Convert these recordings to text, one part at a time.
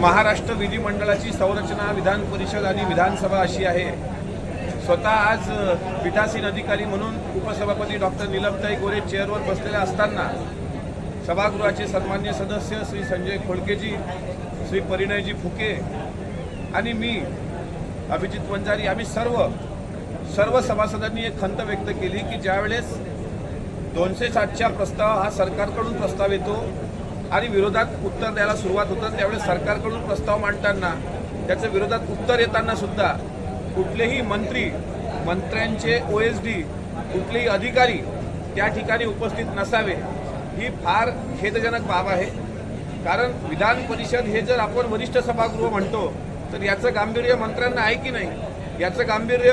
महाराष्ट्र विधिमंडळाची संरचना विधान परिषद आणि विधानसभा अशी आहे. स्वतः आज पीठासीन अधिकारी म्हणून उपसभापती डॉक्टर निलमताई गोरे चेअरवर बसलेल्या असताना सभागृहाचे सन्मान्य सदस्य श्री संजय खोडकेजी श्री परिणयजी फुके आणि मी अभिजित वंजारी आम्ही सर्व सर्व सभासदांनी एक खंत व्यक्त केली की ज्यावेळेस दोनशे सातच्या प्रस्ताव हा सरकारकडून प्रस्ताव येतो आणि विरोधात उत्तर द्यायला सुरुवात होतं त्यावेळेस सरकारकडून प्रस्ताव मांडताना त्याच्या विरोधात उत्तर येताना सुद्धा कुठलेही मंत्री मंत्र्यांचे ओ एस डी कुठलेही अधिकारी त्या ठिकाणी उपस्थित नसावे ही फार खेदजनक बाब आहे. कारण विधान परिषद हे जर आपण वरिष्ठ सभागृह म्हणतो तर याचं गांभीर्य मंत्र्यांना आहे की नाही? याचं गांभीर्य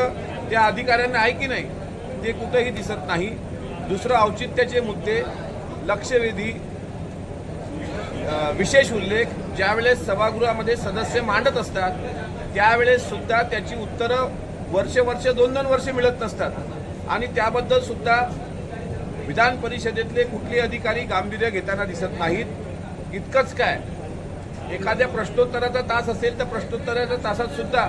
त्या अधिकाऱ्यांना आहे की नाही ते कुठेही दिसत नाही. दुसरं औचित्याचे मुद्दे लक्षवेधी विशेष उल्लेख ज्यावेळेस सभागृहामध्ये सदस्य मांडत असतात त्यावेळेस सुद्धा त्याची उत्तरं वर्षे वर्ष दोन दोन वर्षे मिळत नसतात. आणि त्याबद्दल सुद्धा विधान परिषदेतले कुठले अधिकारी गांभीर्य घेताना दिसत नाहीत. इतकंच काय एखाद्या प्रश्नोत्तराचा तास असेल तर प्रश्नोत्तराच्या तासात सुद्धा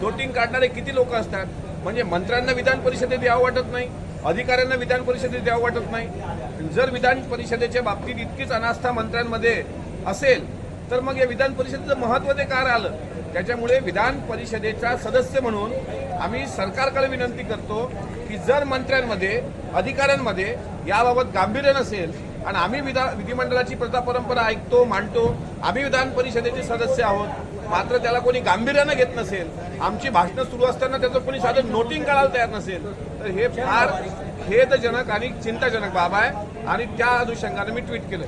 नोटिंग काढणारे किती लोक असतात? म्हणजे मंत्र्यांना विधान परिषदेत यावं वाटत नाही अधिकाऱ्यांना विधान परिषदेत यावं वाटत नाही. जर विधान परिषदेच्या बाबतीत इतकीच अनास्था मंत्र्यांमध्ये असेल तर मग या विधान परिषदेचं महत्त्व ते का आलं त्याच्यामुळे विधान परिषदेचा सदस्य म्हणून आम्ही सरकारकडे विनंती करतो की जर मंत्र्यांमध्ये अधिकाऱ्यांमध्ये याबाबत गांभीर्य नसेल आणि आम्ही विधा विधिमंडळाची प्रथा परंपरा ऐकतो मांडतो आम्ही विधान परिषदेचे सदस्य आहोत मात्र त्याला कोणी गांभीर्यानं घेत नसेल आमची भाषणं सुरू असताना त्याचं कोणी साधं नोटिंग काढायला तयार नसेल तर हे फार खेदजनक आणि चिंताजनक बाब आहे. आणि त्या अनुषंगाने मी ट्विट केलं